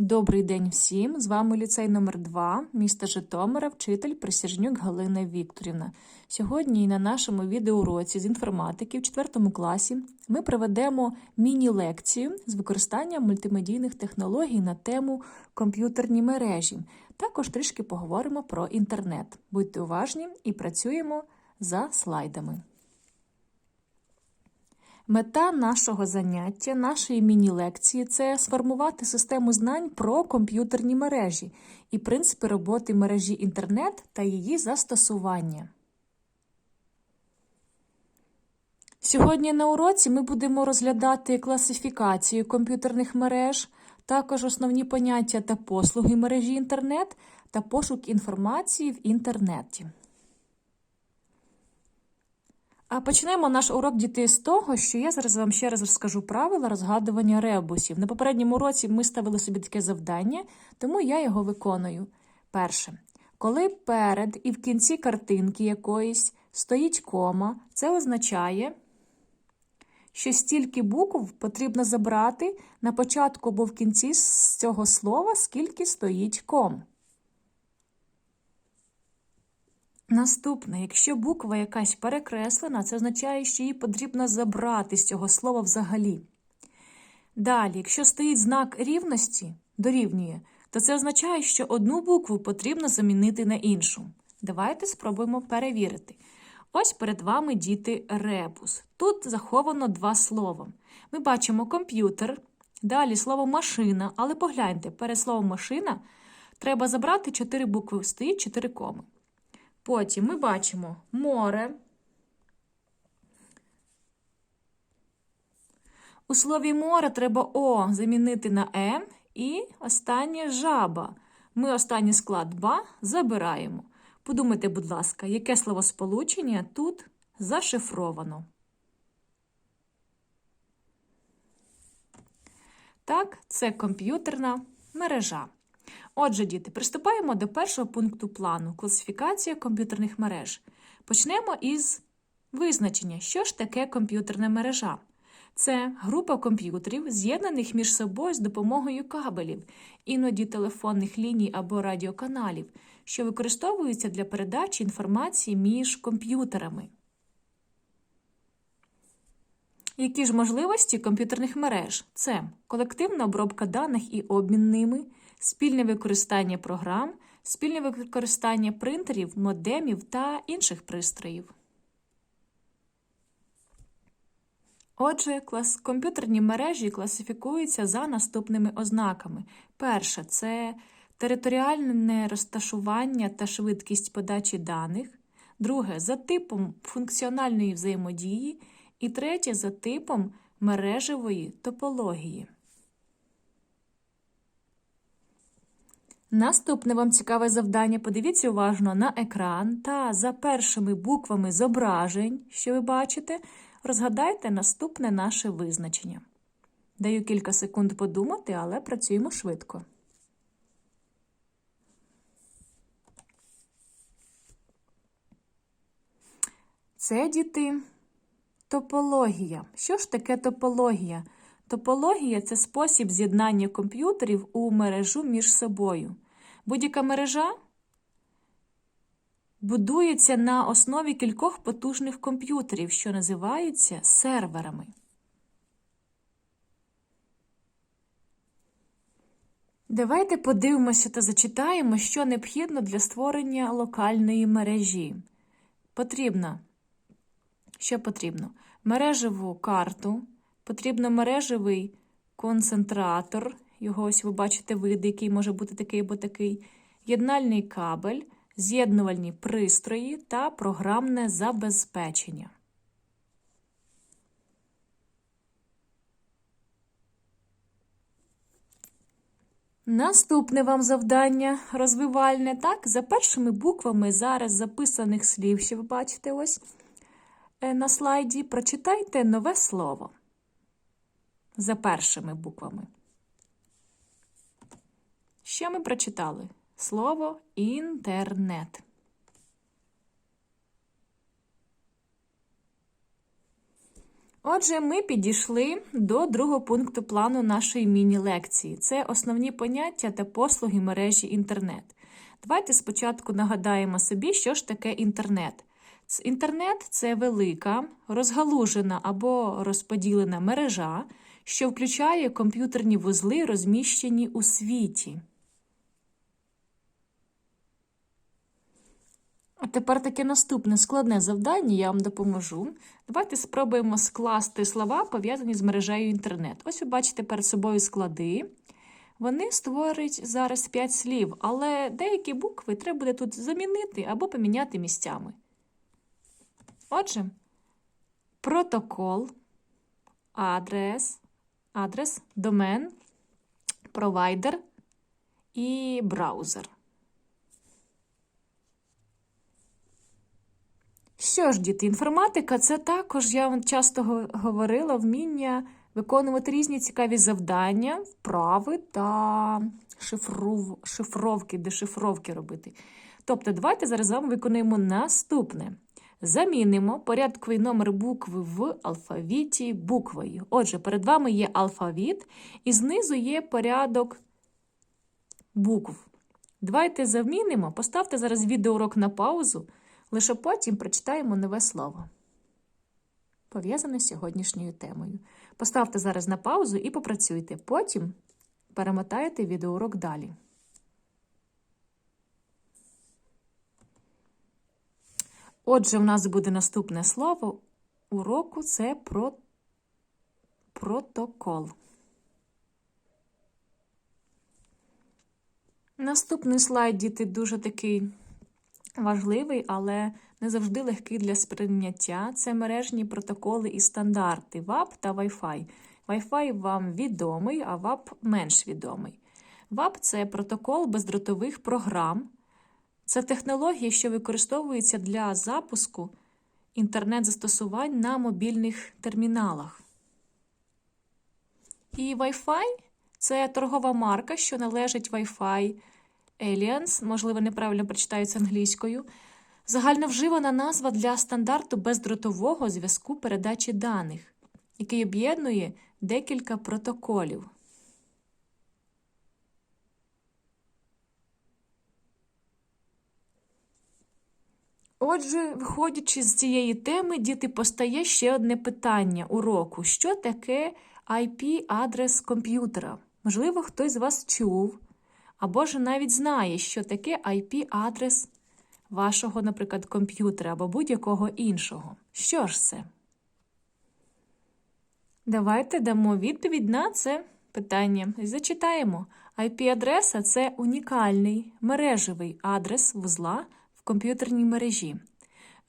Добрий день всім! З вами ліцей номер 2 міста Житомира, вчитель Присяжнюк Галина Вікторівна. Сьогодні на нашому відеоуроці з інформатики в 4 класі ми проведемо міні-лекцію з використанням мультимедійних технологій на тему комп'ютерні мережі. Також трішки поговоримо про інтернет. Будьте уважні і працюємо за слайдами. Мета нашого заняття, нашої міні-лекції це сформувати систему знань про комп'ютерні мережі і принципи роботи мережі інтернет та її застосування. Сьогодні на уроці ми будемо розглядати класифікацію комп'ютерних мереж, також основні поняття та послуги мережі інтернет та пошук інформації в інтернеті. А почнемо наш урок дітей з того, що я зараз вам ще раз розкажу правила розгадування ребусів. На попередньому році ми ставили собі таке завдання, тому я його виконую. Перше. Коли перед і в кінці картинки якоїсь стоїть кома, це означає, що стільки букв потрібно забрати на початку або в кінці з цього слова, скільки стоїть ком. Наступне, якщо буква якась перекреслена, це означає, що її потрібно забрати з цього слова взагалі. Далі, якщо стоїть знак рівності, дорівнює, то це означає, що одну букву потрібно замінити на іншу. Давайте спробуємо перевірити. Ось перед вами діти ребус. Тут заховано два слова. Ми бачимо комп'ютер, далі слово машина, але погляньте, перед словом машина треба забрати чотири букви, стоїть чотири коми. Потім ми бачимо море. У слові море треба О замінити на М і останнє жаба. Ми останній склад ба забираємо. Подумайте, будь ласка, яке словосполучення тут зашифровано. Так, це комп'ютерна мережа. Отже, діти, приступаємо до першого пункту плану класифікація комп'ютерних мереж. Почнемо із визначення, що ж таке комп'ютерна мережа. Це група комп'ютерів, з'єднаних між собою з допомогою кабелів, іноді телефонних ліній або радіоканалів, що використовуються для передачі інформації між комп'ютерами. Які ж можливості комп'ютерних мереж? Це колективна обробка даних і обмін ними, спільне використання програм, спільне використання принтерів, модемів та інших пристроїв. Отже, клас... комп'ютерні мережі класифікуються за наступними ознаками. Перше це територіальне розташування та швидкість подачі даних. Друге за типом функціональної взаємодії. І третє за типом мережевої топології. Наступне вам цікаве завдання. Подивіться уважно на екран та за першими буквами зображень, що ви бачите, розгадайте наступне наше визначення. Даю кілька секунд подумати, але працюємо швидко. Це діти. Топологія. Що ж таке топологія? Топологія це спосіб з'єднання комп'ютерів у мережу між собою. Будь-яка мережа будується на основі кількох потужних комп'ютерів, що називаються серверами. Давайте подивимося та зачитаємо, що необхідно для створення локальної мережі. Потрібна що потрібно? Мережеву карту, потрібно мережевий концентратор, його ось ви бачите вид, який може бути такий або такий, єднальний кабель, з'єднувальні пристрої та програмне забезпечення. Наступне вам завдання розвивальне, так, за першими буквами зараз записаних слів, що ви бачите ось. Е, на слайді прочитайте нове слово за першими буквами. Що ми прочитали? Слово інтернет. Отже, ми підійшли до другого пункту плану нашої міні-лекції. Це основні поняття та послуги мережі інтернет. Давайте спочатку нагадаємо собі, що ж таке інтернет. Інтернет це велика, розгалужена або розподілена мережа, що включає комп'ютерні вузли, розміщені у світі. А тепер таке наступне складне завдання, я вам допоможу. Давайте спробуємо скласти слова, пов'язані з мережею інтернет. Ось ви бачите перед собою склади. Вони створюють зараз 5 слів, але деякі букви треба буде тут замінити або поміняти місцями. Отже, протокол, адрес, адрес, домен, провайдер і браузер. Що ж, діти, інформатика це також, я вам часто говорила, вміння виконувати різні цікаві завдання, вправи та шифрув, шифровки, дешифровки робити. Тобто, давайте зараз з вами виконуємо наступне. Замінимо порядковий номер букви в алфавіті буквою. Отже, перед вами є алфавіт, і знизу є порядок букв. Давайте замінимо, поставте зараз відеоурок на паузу. Лише потім прочитаємо нове слово, пов'язане з сьогоднішньою темою. Поставте зараз на паузу і попрацюйте. Потім перемотаєте відеоурок далі. Отже, в нас буде наступне слово уроку це про... протокол. Наступний слайд, діти, дуже такий важливий, але не завжди легкий для сприйняття. Це мережні протоколи і стандарти WAP та Wi-Fi. Wi-Fi вам відомий, а WAP менш відомий. WAP – це протокол бездротових програм. Це технологія, що використовується для запуску інтернет-застосувань на мобільних терміналах. І Wi-Fi – це торгова марка, що належить Wi-Fi Alliance, можливо, неправильно прочитаються англійською. Загальновживана назва для стандарту бездротового зв'язку передачі даних, який об'єднує декілька протоколів. Отже, виходячи з цієї теми, діти постає ще одне питання уроку: що таке IP-адрес комп'ютера? Можливо, хтось з вас чув, або ж навіть знає, що таке IP-адрес вашого, наприклад, комп'ютера або будь-якого іншого. Що ж це? Давайте дамо відповідь на це питання. Зачитаємо. IP-адреса це унікальний мережевий адрес вузла комп'ютерній мережі.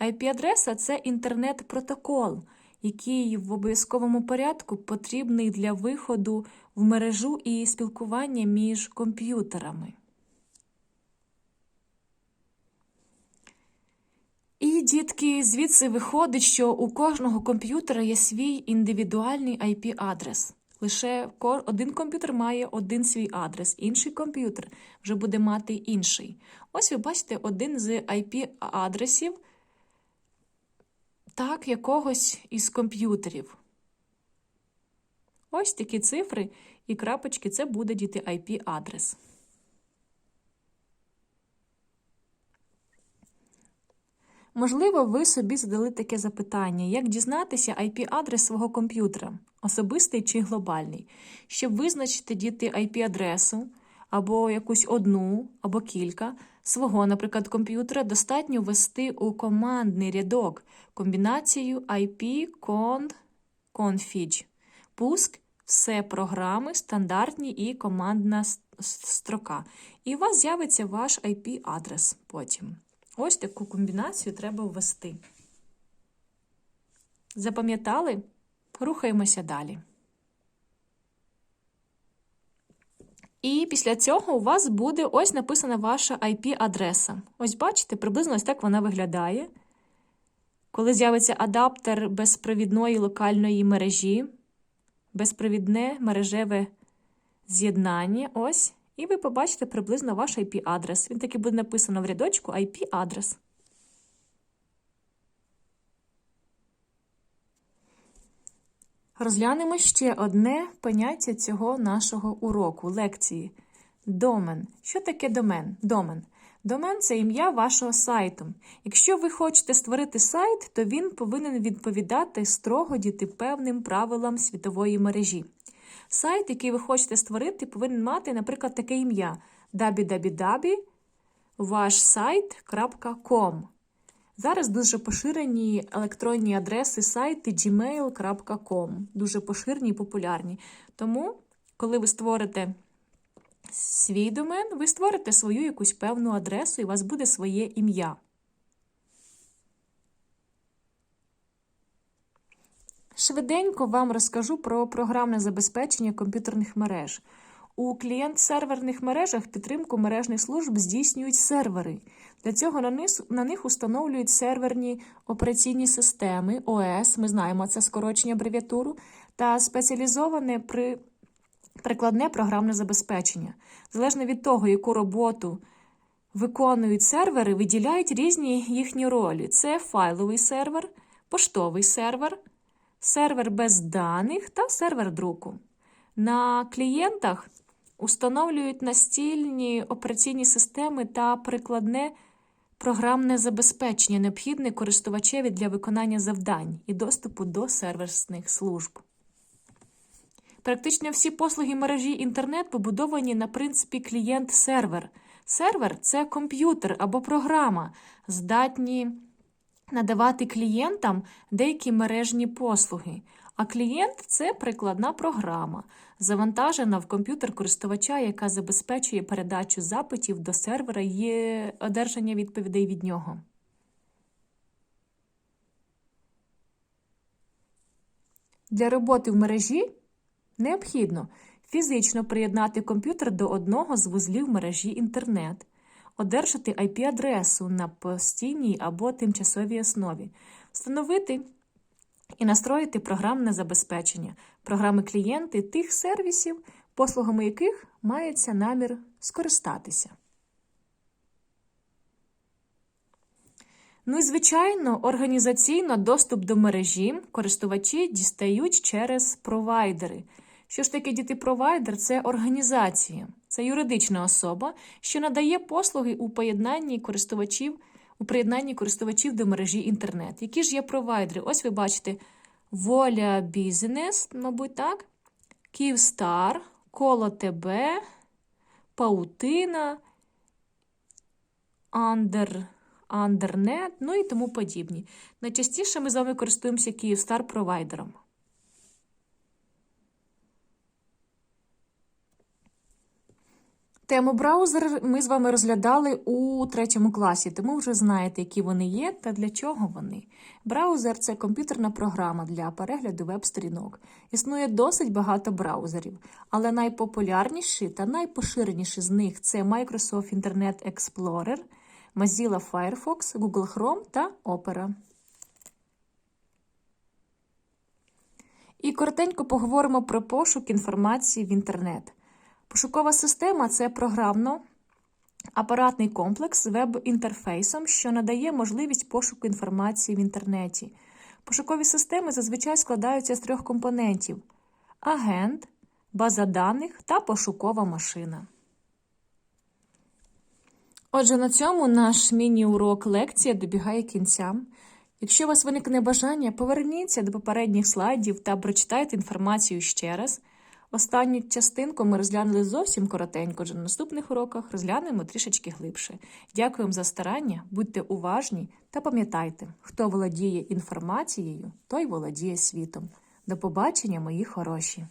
IP-адреса це інтернет-протокол, який в обов'язковому порядку потрібний для виходу в мережу і спілкування між комп'ютерами. І, дітки, звідси виходить, що у кожного комп'ютера є свій індивідуальний IP-адрес. Лише один комп'ютер має один свій адрес, інший комп'ютер вже буде мати інший. Ось ви бачите один з IP-адресів так, якогось із комп'ютерів. Ось такі цифри і крапочки це буде діти IP-адрес. Можливо, ви собі задали таке запитання: як дізнатися IP-адрес свого комп'ютера, особистий чи глобальний, щоб визначити діти IP-адресу або якусь одну, або кілька свого, наприклад, комп'ютера, достатньо ввести у командний рядок комбінацію IP-config. Пуск все програми, стандартні і командна строка. І у вас з'явиться ваш IP-адрес потім. Ось таку комбінацію треба ввести. Запам'ятали? Рухаємося далі. І після цього у вас буде ось написана ваша IP-адреса. Ось бачите, приблизно ось так вона виглядає. Коли з'явиться адаптер безпровідної локальної мережі, безпровідне мережеве з'єднання, ось, і ви побачите приблизно ваш IP-адрес. Він таки буде написано в рядочку IP-адрес. Розглянемо ще одне поняття цього нашого уроку, лекції. Домен. Що таке домен? Домен. Домен це ім'я вашого сайту. Якщо ви хочете створити сайт, то він повинен відповідати строго діти певним правилам світової мережі. Сайт, який ви хочете створити, повинен мати, наприклад, таке ім'я www.вашсайт.com. Зараз дуже поширені електронні адреси сайти gmail.com. Дуже поширені і популярні. Тому, коли ви створите свій домен, ви створите свою якусь певну адресу і у вас буде своє ім'я. Швиденько вам розкажу про програмне забезпечення комп'ютерних мереж. У клієнт-серверних мережах підтримку мережних служб здійснюють сервери. Для цього на них, установлюють серверні операційні системи ОС, ми знаємо це скорочення абревіатуру, та спеціалізоване при прикладне програмне забезпечення. Залежно від того, яку роботу виконують сервери, виділяють різні їхні ролі: це файловий сервер, поштовий сервер, сервер без даних та сервер друку. На клієнтах установлюють настільні операційні системи та прикладне програмне забезпечення, необхідне користувачеві для виконання завдань і доступу до сервісних служб. Практично всі послуги мережі інтернет побудовані на принципі клієнт-сервер. Сервер це комп'ютер або програма, здатні надавати клієнтам деякі мережні послуги. А клієнт це прикладна програма, завантажена в комп'ютер користувача, яка забезпечує передачу запитів до сервера і одержання відповідей від нього. Для роботи в мережі необхідно фізично приєднати комп'ютер до одного з вузлів мережі інтернет, одержати IP-адресу на постійній або тимчасовій основі, встановити і настроїти програмне забезпечення, програми клієнти тих сервісів, послугами яких мається намір скористатися. Ну і, звичайно, організаційно доступ до мережі користувачі дістають через провайдери. Що ж таке діти-провайдер? Це організація, це юридична особа, що надає послуги у поєднанні користувачів у приєднанні користувачів до мережі інтернет. Які ж є провайдери? Ось ви бачите Воля Бізнес, мабуть, так, Київстар, Коло ТБ, Паутина, Андер, Андернет, ну і тому подібні. Найчастіше ми з вами користуємося Київстар провайдером. Тему браузер ми з вами розглядали у третьому класі, тому вже знаєте, які вони є та для чого вони. Браузер це комп'ютерна програма для перегляду веб-сторінок. Існує досить багато браузерів, але найпопулярніші та найпоширеніші з них це Microsoft Internet Explorer, Mozilla Firefox, Google Chrome та Opera. І коротенько поговоримо про пошук інформації в інтернет. Пошукова система це програмно-апаратний комплекс з веб-інтерфейсом, що надає можливість пошуку інформації в інтернеті. Пошукові системи зазвичай складаються з трьох компонентів: агент, база даних та пошукова машина. Отже, на цьому наш міні-урок лекція добігає кінця. Якщо у вас виникне бажання, поверніться до попередніх слайдів та прочитайте інформацію ще раз. Останню частинку ми розглянули зовсім коротенько, вже на наступних уроках розглянемо трішечки глибше. Дякуємо за старання, будьте уважні та пам'ятайте, хто володіє інформацією, той володіє світом. До побачення, мої хороші!